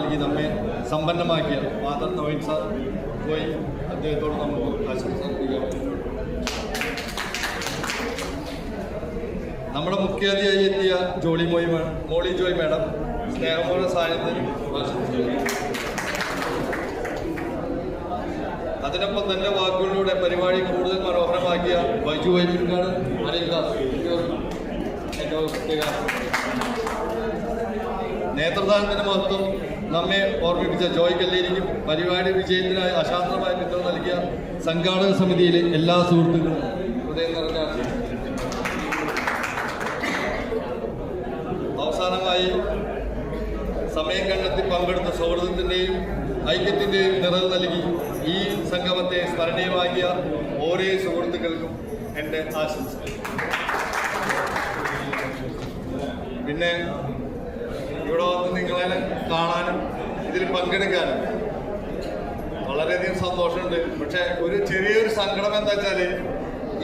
നൽകി നമ്മെ സമ്പന്നമാക്കിയ father Naveen sir പോയി അദ്ദേഹത്തോട് നമുക്ക് ആശംസ നമ്മുടെ മുഖ്യാതിഥിയായി എത്തിയ ജോളി മോയി മോളി ജോയ് മാഡം സ്നേഹമുള്ള സാന്നിധ്യം അതിനൊപ്പം തന്നെ വാക്കുകളിലൂടെ പരിപാടി കൂടുതൽ മനോഹരമാക്കിയ ബൈജു വൈപ്പിൻകാട് അനിൽദാസ് നേത്രദാനത്തിന്റെ മഹത്വം നമ്മെ ഓർമ്മിപ്പിച്ച ജോയ് കല്ലേരിക്കും പരിപാടി വിജയത്തിനായി അശാസ്ത്രമായ പിന്തുണ നൽകിയ സംഘാടക സമിതിയിലെ എല്ലാ സുഹൃത്തുക്കളും ഹൃദയം നിറഞ്ഞ. അവസാനമായി സമയം കണ്ടെത്തി പങ്കെടുത്ത സൗഹൃദത്തിന്റെയും ഐക്യത്തിന്റെയും നിറവ് നൽകി ഈ സംഗമത്തെ സ്മരണീയമാക്കിയ ഓരോ സുഹൃത്തുക്കൾക്കും എന്റെ ആശംസകൾ പിന്നെ ഇവിടെ വന്ന് നിങ്ങളെ കാണാനും ഇതിൽ പങ്കെടുക്കാനും വളരെയധികം സന്തോഷമുണ്ട്. പക്ഷെ ഒരു ചെറിയൊരു സങ്കടം എന്താ വെച്ചാൽ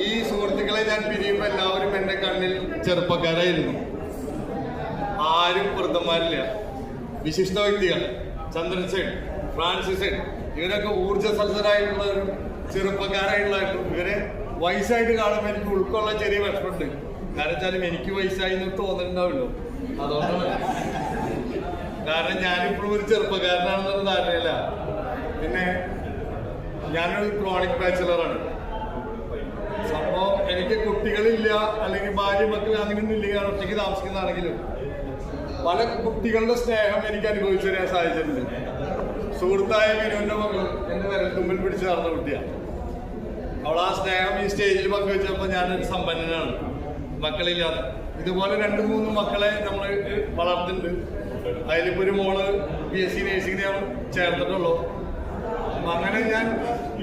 ഈ സുഹൃത്തുക്കളെ ഞാൻ പിരിയുമ്പോൾ എല്ലാവരും എന്റെ കണ്ണിൽ ചെറുപ്പക്കാരായിരുന്നു. ആരും വൃദ്ധന്മാരില്ല. വിശിഷ്ട വ്യക്തികൾ ചന്ദ്രൻ സെൻ ഫ്രാൻസിസ് സെൻ. ഇവരൊക്കെ ഊർജസ്വലരായിട്ടുള്ള ചെറുപ്പക്കാരായിട്ടുള്ളവരും ചെറുപ്പക്കാരായിട്ടുള്ള ഇവരെ വയസ്സായിട്ട് കാണുമ്പോൾ എനിക്ക് ഉൾക്കൊള്ളാൻ ചെറിയ വിഷമമുണ്ട്. കാരണം വെച്ചാലും എനിക്ക് വയസ്സായി എന്ന് അതോടൊപ്പം അതുകൊണ്ടാണ് കാരണം ഞാനിപ്പോഴും ഒരു ചെറുപ്പക്കാരനാണെന്നൊരു ധാരണയില്ല പിന്നെ ഞാനൊരു ക്രോണിക് ബാച്ചിലറാണ് സംഭവം എനിക്ക് കുട്ടികളില്ല അല്ലെങ്കിൽ ഭാര്യ മക്കൾ അങ്ങനെയൊന്നും ഇല്ല ഞാൻ ഒറ്റയ്ക്ക് താമസിക്കുന്നതാണെങ്കിലും പല കുട്ടികളുടെ സ്നേഹം എനിക്ക് അനുഭവിച്ചു തരാൻ സാധിച്ചിട്ടുണ്ട്. സുഹൃത്തായ വിനുവിന്റെ മകൾ എന്റെ വിരൽ തുമ്പിൽ പിടിച്ച് നടന്ന കുട്ടിയാണ് അവൾ ആ സ്നേഹം ഈ സ്റ്റേജിൽ പങ്കുവെച്ചപ്പോൾ ഞാൻ സമ്പന്നനാണ്. മക്കളില്ലാതെ. ഇതുപോലെ രണ്ട് മൂന്ന് മക്കളെ നമ്മൾ വളർത്തുന്നുണ്ട് അതിലിപ്പോ ഒരു മോൾ ബി എസ് സി നേഴ്സിംഗിന് ഞാൻ ചേർത്തിട്ടുള്ളൂ. അങ്ങനെ ഞാൻ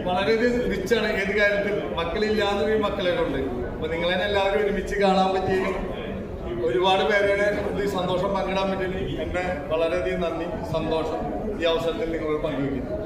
വളരെ റിച്ചാണ് ഏത് കാര്യത്തിൽ മക്കളില്ലാതെ ഈ മക്കളെ കൊണ്ട്. അപ്പൊ നിങ്ങളെ എല്ലാവരും ഒരുമിച്ച് കാണാൻ പറ്റി. ഒരുപാട് പേരുടെ ഇത് സന്തോഷം പങ്കിടാൻ പറ്റി. എന്നെ വളരെയധികം നന്ദി സന്തോഷം ഈ അവസരത്തിൽ നിങ്ങളോട് പങ്കുവയ്ക്കുന്നു.